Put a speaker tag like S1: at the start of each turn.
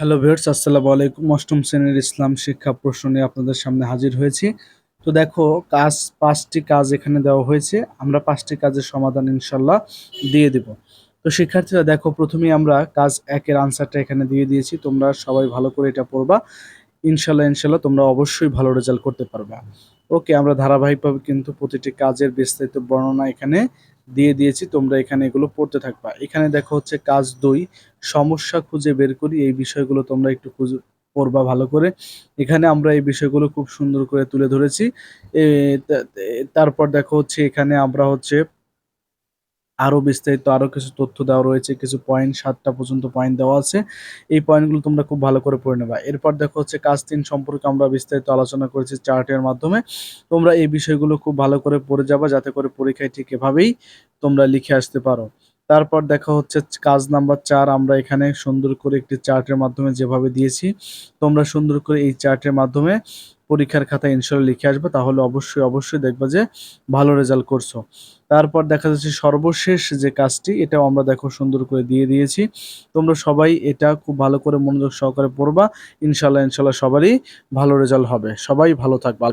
S1: Hello viewers, আসসালামু আলাইকুম। অষ্টম শ্রেণির ইসলাম শিক্ষা প্রশ্ন নিয়ে আপনাদের সামনে হাজির হয়েছি। তো দেখো, কাজ, পাঁচটি কাজ এখানে দেওয়া হয়েছে। আমরা পাঁচটি কাজের সমাধান ইনশাল্লাহ দিয়ে দেব। তো শিক্ষার্থীরা, দেখো, প্রথমেই আমরা কাজ একের আনসারটা এখানে দিয়ে দিয়েছি। তোমরা সবাই ভালো করে এটা পড়বা। ইনশাল্লাহ ইনশাল্লাহ তোমরা অবশ্যই ভালো রেজাল্ট করতে পারবা। ওকে, আমরা ধারাবাহিকভাবে কিন্তু প্রতিটি কাজের বিস্তারিত বর্ণনা এখানে দিয়ে দিয়েছি, তোমরা এখানে এগুলো পড়তে থাকবা। এখানে দেখো হচ্ছে কাজ দুই, সমস্যা খুঁজে বের করি, এই বিষয়গুলো তোমরা একটু খুঁজে পড়বা ভালো করে। এখানে আমরা এই বিষয়গুলো খুব সুন্দর করে তুলে ধরেছি। তারপর দেখো হচ্ছে এখানে আমরা হচ্ছে আরও বিস্তারিত আরও কিছু তথ্য দেওয়া রয়েছে, কিছু পয়েন্ট সাতটা পর্যন্ত পয়েন্ট দেওয়া আছে। এই পয়েন্টগুলো তোমরা খুব ভালো করে পড়ে নেবা। এরপর দেখো হচ্ছে কাজ তিন সম্পর্কে আমরা বিস্তারিত আলোচনা করেছি চার্টের মাধ্যমে। তোমরা এই বিষয়গুলো খুব ভালো করে পড়ে যাবা, যাতে করে পরীক্ষায় ঠিক এভাবেই তোমরা লিখে আসতে পারো। তারপর দেখা হচ্ছে কাজ নাম্বার চার, আমরা এখানে সুন্দর করে একটি চার্টের মাধ্যমে যেভাবে দিয়েছি, তোমরা সুন্দর করে এই চার্টের মাধ্যমে পরীক্ষার খাতা ইনশাল্লাহ লিখে আসবে, তাহলে অবশ্যই অবশ্যই দেখবে যে ভালো রেজাল্ট করছ। তারপর দেখা যাচ্ছে সর্বশেষ যে কাজটি, এটাও আমরা দেখো সুন্দর করে দিয়ে দিয়েছি। তোমরা সবাই এটা খুব ভালো করে মনোযোগ সহকারে পড়বা, ইনশাল্লাহ ইনশাল্লাহ সবারই ভালো রেজাল্ট হবে। সবাই ভালো থাকবা।